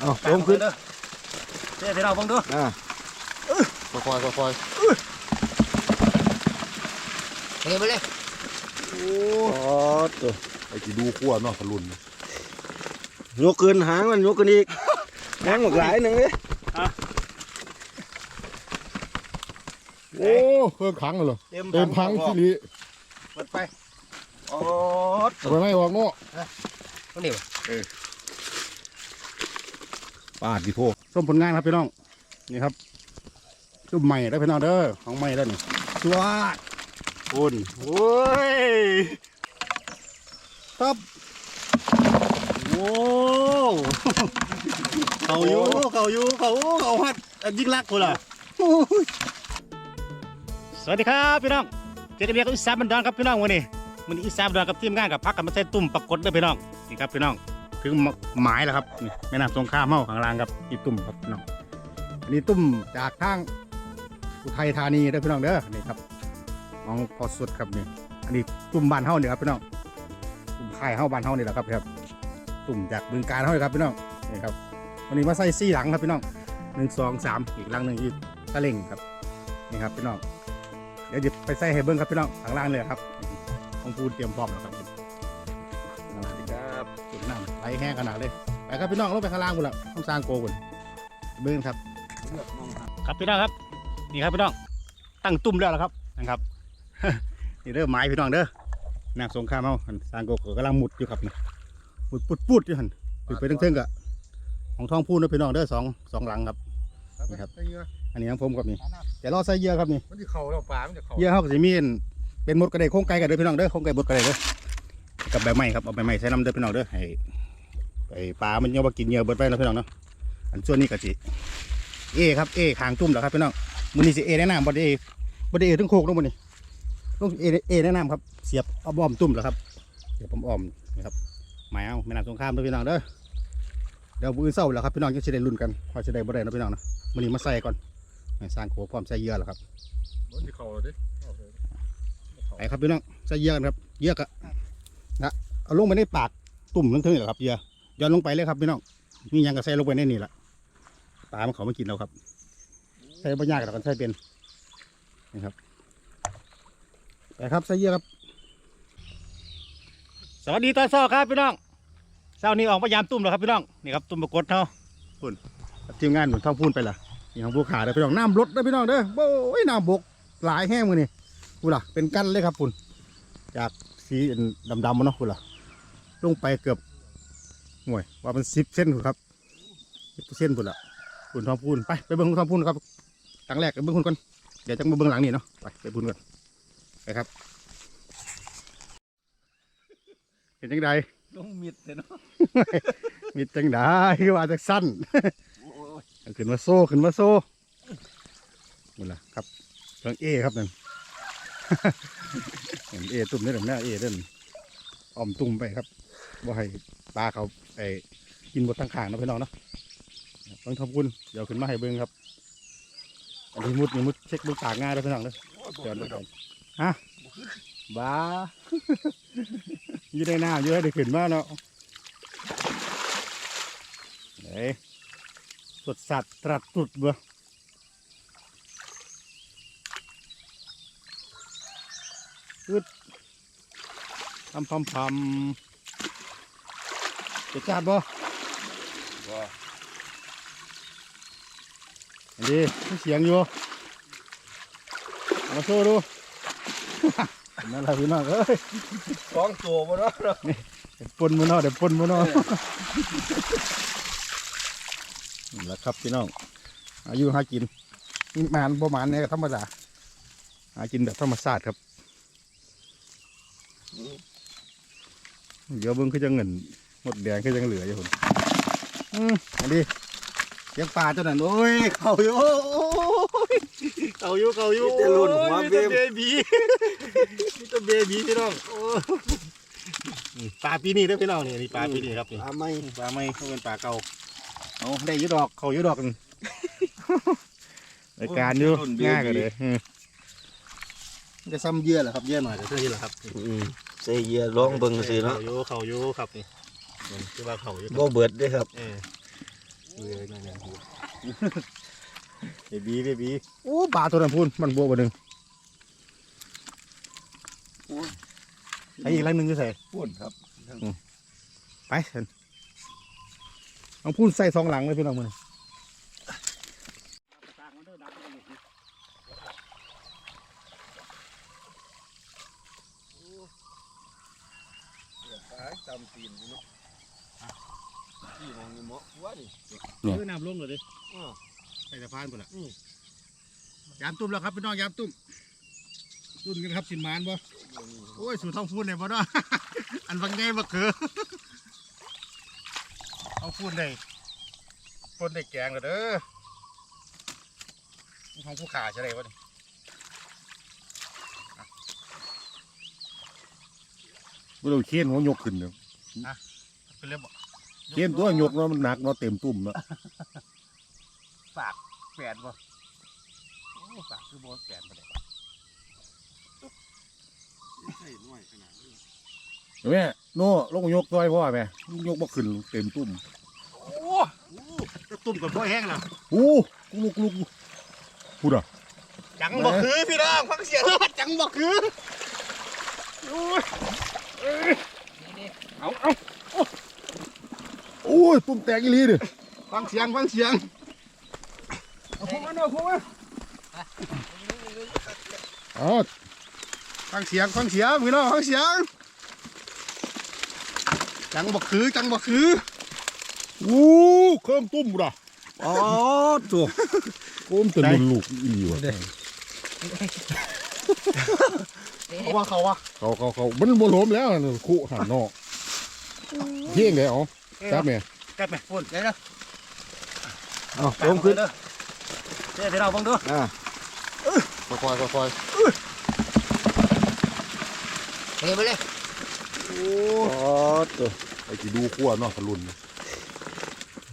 เอาลงขึ้นเด้อเด้อพี่น้องเบิ่งดูอ่าค่อยๆค่อยเฮ้ไปเลยๆโอ้ตัวไอ้ที่ดูขั้วเนาะพะลุนยกขึ้นหางมันยกขึ้นอีกหางหมกหลายหนึ่งเลยโอ้เครื่องขังเลยเหรอเต็มพังสิริเปิดไปโอ้เอาไปไหมวางโง่ตัวนี้วะ ปาดดิโพส้มผลงานครับพี่น้อง นี่ครับจุ่มใหม่ได้อพี่น้องเด้อ ของใหม่แล้วนี่สวัสดคุณโอ้ยตับโอ้เขาอยู่เขาอยู่เขาเขาฮัดอันยิ่งรักกูล่ะโอ้ยสวัสดีครับพี่น้องเจดีเบียกับอีสานบันดอนครับพี่น้องวันนี้วันนี้อีสานบันดอนกับทีมงานกับพักกันมาใส่ตุ่มปรากฏเด้อพี่น้องนี่ครับพี่น้อง ถึงหมายแล้วครับนี่แม่น้ำสงขลาเมาข้างล่างครับอีตุ่มครับพี่น้องอันนี้ตุ่มจากทางอุทัยธานีเด้อพี่น้องเด้อนี่ครับของพอสุดครับนี่อันนี้ตุ่มบ้านเฮาเนี่ยครับพี่น้องตุ่มค่ายเฮาบ้านเฮานี่แหละครับครับ ตุ่มจากบึงการเฮาเลยครับพี่น้องนี่ครับวันนี้มาใส่ซี่หลังครับพี่น้องหนึ่งสองสามอีกหลังหนึ่งอีกตะเล่งครับนี่ครับพี่น้องเดี๋ยวจะไปใส่ให้เบิ้งครับพี่น้องข้างล่างเลยครับองพูเตรียมพร้อมแล้วครับ แห้งขนาดเลยไปครับพี่น้องลงไปข้างล่างกูละต้องสร้างโกกุนเบิ้งครับ ครับพี่น้องครับ นี่ครับพี่น้อง ตั้งตุ่มแล้วละครับนะครับ นี่เด้อไม้พี่น้องเด้อน้ำสงครามเอาหั่นสร้างโกก็กำลังหมุดอยู่ครับนะหมุดปุดปุดอยู่หันถึงไปทั้งเทิงกะของท้องพูนนะพี่น้องเด้อสองสองหลังครับนี่ครับ อันนี้ของผมครับนี่แต่รอใส่เหยื่อครับนี่มันจะเข่าแล้วปลามันจะเข่าเหยื่อเขาก็จะมีอันเป็นมดกระไดโค้งไก่กันเด้อพี่น้องเด้อโค้งไก่มดกระไดเด้อกับใบไม้ครับเอาใบไม้ใส่น้ำเด้อพี่น้องเด้อให้ ไอ้ปลา มันยังว่ากินเหยื่อเบิดไปแล้วพี่น้องเนาะ อันส่วนนี้ก็สิเอครับเอขางจุ่มแล้วครับพี่น้องมื้อนี้สิเอแนะนำบ่ได้เอบ่ได้เอถึงโคกลงมื้อนี้ลงเอเอแนะนำครับเสียบเอาอ้อมตุ่มแล้วครับเสียบอ้อมๆนี่ครับหมายเอาแม่น้ำสงครามเด้อพี่น้องเด้อเดี๋ยวมื้อเช้าแล้วครับพี่น้องจะสิได้ลุ้นกันว่าสิได้บ่ได้เนาะพี่น้องเนาะมื้อนี้มาใส่ก่อนให้สร้างโคพร้อมใส่เหยื่อแล้วครับมันจะเข่าแล้วดิไปครับพี่น้องใส่เหยื่อกันครับเหยื่อกะนะเอาลงไปในปากตุ่มทั้งเท่านี้แหละครับเหยื่อ ย้อนลงไปเลยครับพี่น้องมีหยังก็ใส่ลงไปในนี่แหละปลามันเขาไม่กินเราครับใส่บะยากแต่กันใส่เป็นนี่ครับไปครับใส่เยื่อครับ สวัสดีตอนเช้าครับพี่น้องเช้านี้ออกพยายามตุ่มแล้วครับพี่น้องนี่ครับตุ่มปรากฏเท่าพุ่นทีมงานเหมือนท่องพูนไปละนี่ของผู้ขาเด้อพี่น้องน้ำลดเด้อพี่น้องเด้อโอ้ยน้ำบกหลายแห้งมือนี่พูดล่ะเป็นกั้นเลยครับคุณจากสีดำๆมาเนาะคุณล่ะลงไปเกือบ ห่วยว่ามันสิบเส้นคุณครับสิบเส้นคุณล่ะคุณทองพูนไปไปเบิ้งคุณทองพูนครับครั้งแรกไปเบิ้งคุณก่อนเดี๋ยวจะมาเบิ้งหลังนี่เนาะไปไปพูนก่อนไปครับ เห็นจังใดลงมิดเลยเนาะมีจังใดคือว่าจะสั้นขึ้นมาโซ่ขึ้นมาโซ่นี่ล่ะครับเรื่องเอครับนั่นเห็นเอตุ่มนี่หรือแม่เอเด่นอ้อมตุ่มไปครับ ว่าให้ปลาเขาไอ้กินบดทั้งขางเนาะพี่น้องเนาะต้องทำบุญเดี๋ยวขึ้นมาให้เบิ้งครับ อันนี้มุดนี่มุดเช็คเบิ้งปากง่ายเลยพี่น้องเนาะเดี๋ยวนะครับฮะบ้าอยู่ในน้ำอยู่ให้ได้ขึ้นมาเนาะเฮ้ยสดสัตว์ตรัสตุดเบ่อึดพำพำพำ จะจัดบ่ว่าอันนี้มีเสียงอยู่เอามาโชว์ดู นั่นแหละพี่น้องเอ้ยสองตัวมาเนาะเดี๋ยวปนมือเนาะเดี๋ยวปนมือเนาะนี่แหละครับพี่น้อง อายุหากินนี่หมานบ่หมานเนี่ยก็ธรรมดาหากินแบบธรรมชาติครับ เดี๋ยวเบิ่งคือจะเงิน หมดแดงคือจะเหลืออยู่คนอืมอันนี้เลี้ยงปลาเจ้านั่นโอ้ยเขาอยู่โอ้ยเขาอยู่เขาอยู่มีแต่รุ่นหัวโอ้ยเบี้ยมีแต่เบบีมีแต่เบบีพี่น้องโอ้ยนี่ปลาปีนี้เด้อพี่น้องนี่นี่ปลาปีนี้ครับนี่ปลาไม่ปลาไม่เขาเป็นปลาเก่าเอาได้อยุดอกเขาอยุดอกกันรายการอยู่ง่ายกันเลยอืมจะซ้ำเยื่อเหรอครับเยื่อหน่อยจะเท่านี้เหรอครับอืมใส่เหยื่อร้องเบิ่งสิเนาะเขาอยู่เขาอยู่ครับนี่มัน คือว่าเขาอยู่บ่เบิดเด้ครับเออเอ้ยนั่นๆเบบีเบบีโอ้ปลาตัวนั้นพูนมันบวกบ่หนึ่งไอ้อีกแรงหนึ่งจะใส่พ่นครับไปเชิญเอาพูนใส่สองหลังเลยพี่น้องมือตำตีนเนาะ ที่มองนี่เหมาะหัวนี่เพื่อน้ำลงเลยดิอ้อใส่สะพานไปละอืมยามตุ้มแล้วครับพี่น้องยามตุ้มตุ้มกันครับสินหมานบ่โอ้ยสู่ท้องพูนเลยบ่เนาะ อันบางไงบ่คือ เอาพูนได้ปนได้แกงเลยเด้อนี่ของผู้ขาใช่ไหมวะนี่ไม่ต้องเคียนหัวยกขึ้นเดี๋ยวเป็นเรื่องบ่ เคียนตัวยกเนาะมันหนักเนาะเต็มตุ่มเนาะฝากแฝดบ่โอ้ฝากคือบ่แฝดบ่ได้ใช่น้อยขนาดนี้เห็นไหมโน่ลงยกต้อยพ่อไหมยกบ่ขึ้นเต็มตุ่มโอ้จะตุ่มกับพ่อแห้งแล้วโอ้กุลุกลุกพูดอะจังบ่คือพี่น้องฟังเสียงแล้วจังบ่คือโอ้ยเอ้ยเอาเอาโอ้ยตุ่มแตกอีหลีดิฟังเสียงฟังเสียงเอาพวกมันเอาพวกมันอ๋อฟังเสียงฟังเสียงพี่น้องฟังเสียงจังบ่คือจังบ่คือโอ้เครื่องตุ่มบ่ะอ๋อตัวโอ้มนจะลุนลูกอีหลีวะเขาว่าเขาว่าเขาเขาเขามันบ่ล้มแล้วน่ะคู่หันเนาะเที่ยงไงอ๋อ จับแม่แก๊บไหมพูดเดี๋ยวนะเอาลงขึ้นเด้อเดี๋ยวเราฟังดูอ่าค่อยๆค่อยเฮ้ยไปเลยอ๋อตัวๆไอ้ที่ดูขั้วเนาะทะลุน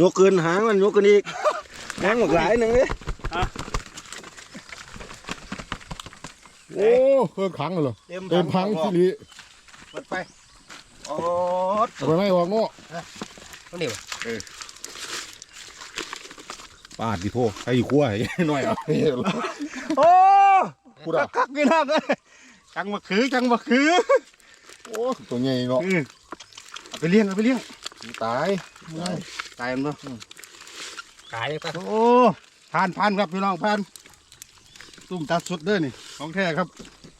ยกขึ้นหางมันยกขึ้นอีกหางหมกหลายหนึ่งเลยโอ้เครื่องขังเลยเหรอเต็มเต็มพังสิลีเปิดไปอ๋อเอาไปไหนออกเนาะ ต้องเดี๋ยวปาดดิโทไอ้ขั้วไอ้หน่อยเอาโอ้พูดอะคักๆพี่น้องเอ้ยจังบ่คือจังบ่คือโอ้ตัวใหญ่เนาะอืมเอาไปเลี้ยงเอาไปเลี้ยงตายตายมันบ่ขายไปโอ้ผ่านผ่านครับพี่น้องผ่านตุ่มตัดสุดเด้อนี่ของแท้ครับ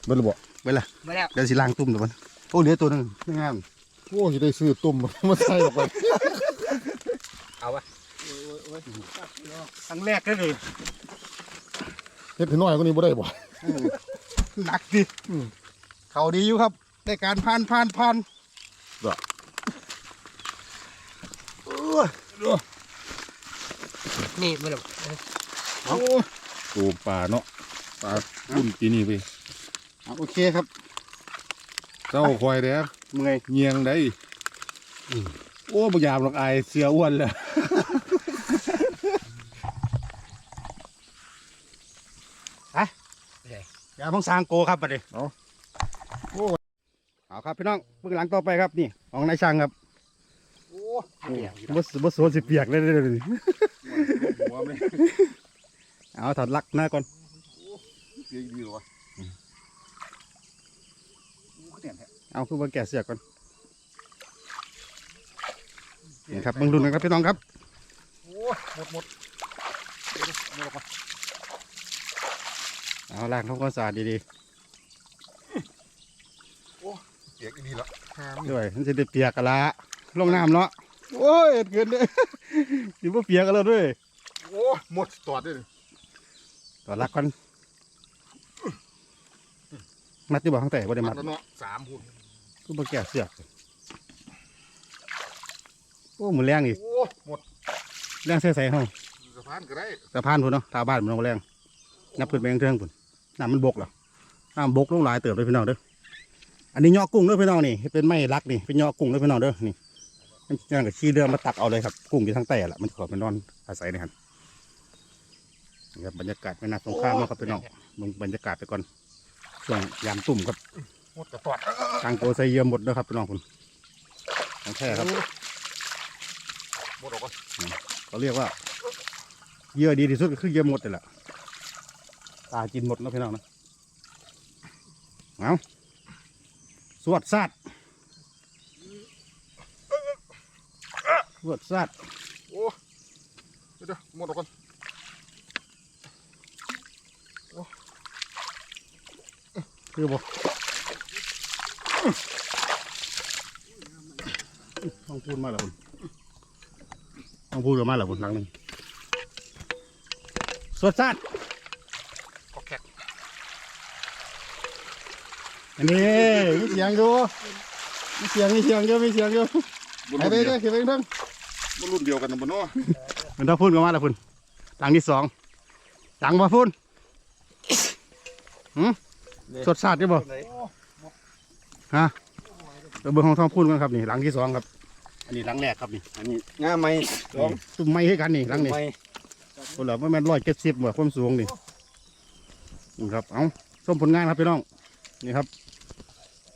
มันระบอกไปละมาแล้วเดี๋ยวสิล้างตุ่มเดี๋ยวมันโอ้เหลือตัวหนึงงาม โอ้ยได้ซื้อตุ่มมาใส่ลงไปเอาวะครั้งแรกเลยเลยเฮ็ดให้น้อยกว่านี้บ่ได้บ่หนักดิเขาดีอยู่ครับได้การผ่านผ่านผ่านนี่มาแล้วโอ้ตัวปลาเนาะปลารุ่นปีนี้ไปเอาโอเคครับเจ้าคอยเด้อ เมื่อยเงียงได้โอ้บ่ยามหรอกอายเสียอ้วนแล้วอย่าต้องสร้างโกครับบัดนี้เอาโอ้เอาครับพี่น้องเบื้องหลังต่อไปครับนี่ของนายช่างครับโอ้บสบสวนสิเปียกเลยเด้อหัวแม่เอาถอดลักหน้าก่อนเสียดีหรอวะเอาคือว่าแกะเสือกก่อนนี่ครับเบิ่งรุ่นกันครับพี่น้องครับโอ้หมดหมดเอาล้างทำความสะอาดดีเสียดีละๆด้วยมันจะได้เปียกกันละลงน้ำเนาะโอ้ยเกินเลยสิบ่เปียกกันแล้วด้วยโอ้หมดตอดเลยถอดลักก่อนมัดที่บ่ข้างแต่บ่ได้มัมัดดแล้วเนาะสามหุ่น คือบ่แกะเสือกโอ้มือแรงอีกโอ้หมดแรงใส่ใส่ห้องสะพานก็ได้สะพานพุ่นเนาะทาบ้านมันเอาแรงนับขึ้นไปเทิงๆพุ่นน้ำมันบกเหรอน้ำบกลงหลายเติบเลยพี่น้องเด้ออันนี้ยอกุ้งเด้อพี่น้องนี่เป็นไม้รักนี่เป็นยอกุ้งเด้อพี่น้องเด้อนี่มันนั่นก็ขี้เรือมาตักเอาเลยครับกุ้งอยู่ทางใต้แหละมันขอไปนอนอาศัยในหันนี่ครับบรรยากาศไม่น่าสงครามเนาะครับพี่น้องมึงบรรยากาศไปก่อนช่วงยามตุ่มครับ หมดกระตอดทางตัวใส่เยี่ยมหมดเด้อครับพี่น้องคุณของแท้ครับหมดออกก่อนเขาเรียกว่าเหยื่อดีที่สุดก็คือเหยื่อหมดนี่แหละตากินหมดแล้วพี่น้องนะเอาสวดสัตว์สวดสัตว์เดี๋ยวๆหมดออกก่อนคือบ่ ต้องพูดมาแล้วคุณต้องพูดกันมาแล้วคุณหลังหนึ่งสวดสัตว์ขอแขกอันนี้มีเสียงอยู่มีเสียงมีเสียงอยู่มีเสียงอยู่บนไปรุ่นไปเดียวไปเก็บไปเพิ่งบนรุ่นเดียวกันนะบนเนาะมันต้องพูดกันมาแล้วคุณหลังที่สองหลังมาพูดหืมสดสาดได้บ่ ฮะเดี๋ยวเบิ่งของทองพูดกันครับนี่หลังที่สองครับ อันนี้หลังแรกครับนี่อันนี้งาไหมสองตุ้มไม้ให้กันนี่หลังนี่ไม้คนละไม่แม่นร้อยเจ็ดสิบว่าความสูงนี่นี่ครับเอาส้มผลงานครับพี่น้องนี่ครับ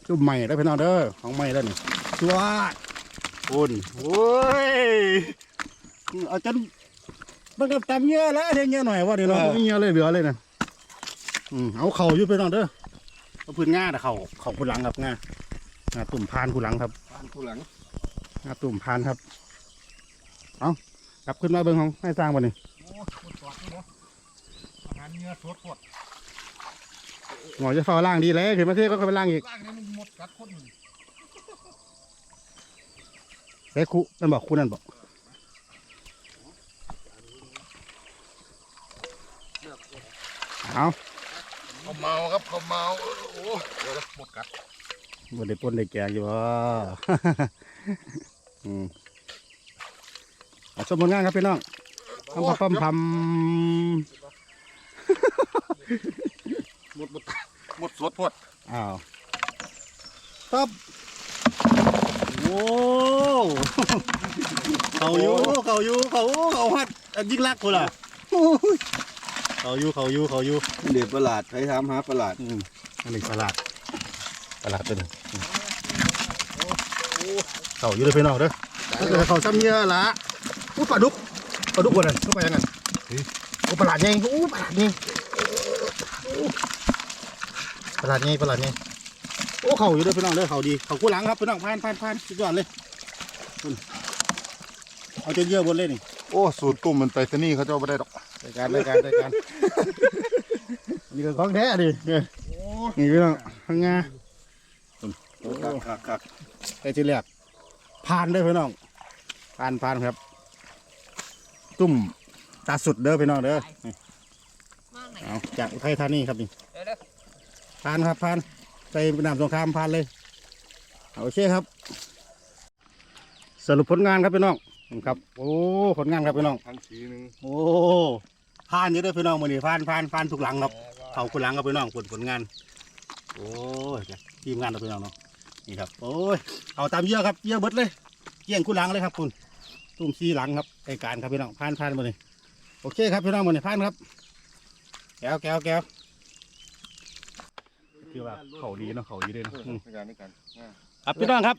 ตุ้มไม้ได้อพี่น้องเด้อของไม้แล้วนี่สวัสดคุณโอ้ยเอาจนมันก็ตำเงี้ยแล้วเทียเงี้ยหน่อยว่าเดี๋ยวเราไม่เงี้ยเลยเหลือเลยนะอืมเอาเข่าอยู่พี่น้องเด้อเอา พื้นง่าแต่เข่าเข่าคุณหลังครับง่าง่าตุ่มพานคุณหลังครับผ่านผู้หลังง่าตุ่มพานครับ เอากลับขึ้นมาเบิ่งของให้สร้างบ่นี่งานเนื้อสดปวดหมอจะเฝ้าล่างดีเลยขึ้นมาเที่ก็เข้าไปล่างอีกล่างนี้มันหมดกัดคนเฮ้คุนั่นบอกคุนั่นบอกเอา เขาเมาครับเขาเมาโอ้เดี๋ยวนะหมดกัดบนได้ปนได้แกงอยู่วะอืมเอาชมผลงานครับพี่น้องทำพัมพัมหมดหมดหมดสดปวดอ้าวครับโว้เขาอยู่เขาอยู่เขาเขาฮัดอันยิ่งรักกูล่ะโอ้ย เขาอยู่เขาอยู่เขาอยู่เด็ดประหลาดใครถามหาประหลาดอืมอันนี้ตลาดตลาดตัวหนึงอืมเขาอยู่เลยพี่น้องเด้อแต่เขาซ้ำเยอะละอู้ปลาดุกปลาดุกวันนั้นเข้าไปยังไงโอ้ปลาหลาดไงอู้ปลาหลาดไงอู้ปลาหลาดไงปลาหลาดไงโอ้เขาอยู่เลยพี่น้องเด้อเขาดีเขากู้หลังครับพี่น้องพานพานพานสุดยอดเลยอืมเอาจนเยอะบนเลยนี่โอ้สูตรตุ่มมันไปที่นี่เขาเจ้าไม่ได้ดอก รายการรายการรายการนี่ก็ของแท้ดิเนี่ยนี่พี่น้องข้างงาคักคักคักไอ้ที่แรกผ่านเด้อพี่น้องผ่านผ่านครับ ตุ่มตาสุดเด้อพี่น้องเด้อนี่มากไหนเอาจากอุทัยธานีครับนี่เดี๋ยวเดี๋ยวผ่านครับผ่านใส่น้ำสงครามผ่านเลยเอาโอเคครับ สรุปผลงานครับพี่น้องครับ โอ้ผลงานครับพี่น้องทั้งสีหนึ่งโอ้ ผ่านเยอะเด้อพี่น้องมือนี้ผ่านผ่านผ่านทุกหลังครับเขาคุณหลังครับพี่น้องผลผลงาน โอ้ยทีมงานเราพี่น้องเนาะนี่ครับโอ้ยเอาตามเยอะครับเยอะเบิดเลยเกี่ยงคุณหลังเลยครับคุณตุ้มซีหลังครับไอการครับพี่น้องผ่านผ่านมาเลยโอเคครับพี่น้องมาเลยผ่านครับแก้วแก้วแก้วคือว่าเขาดีเนาะเขาดีเลยเนาะอืมในการในการง่ายครับพี่น้องครับ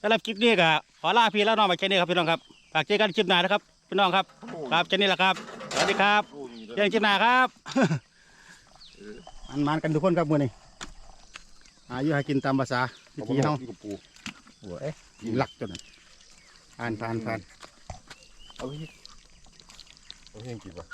สำหรับคลิปนี้ก็ขอลาพี่แล้วน้องไปแค่นี้ครับพี่น้องครับฝากเจอกันคลิปหน้านะครับ พี่น้องครับครับแค่นี้แหละครับสวัสดีครับโอ้ยเจอกันคลิปหน้าครับมันมันกันทุกคนครับมือนี้หาอยู่หากินตามภาษาวิเอาธีเฮากับปูหัวเอ๊ะหลักจนนั้นผ่านผ่านผ่านเอาไปเอาเพียงกี่วะ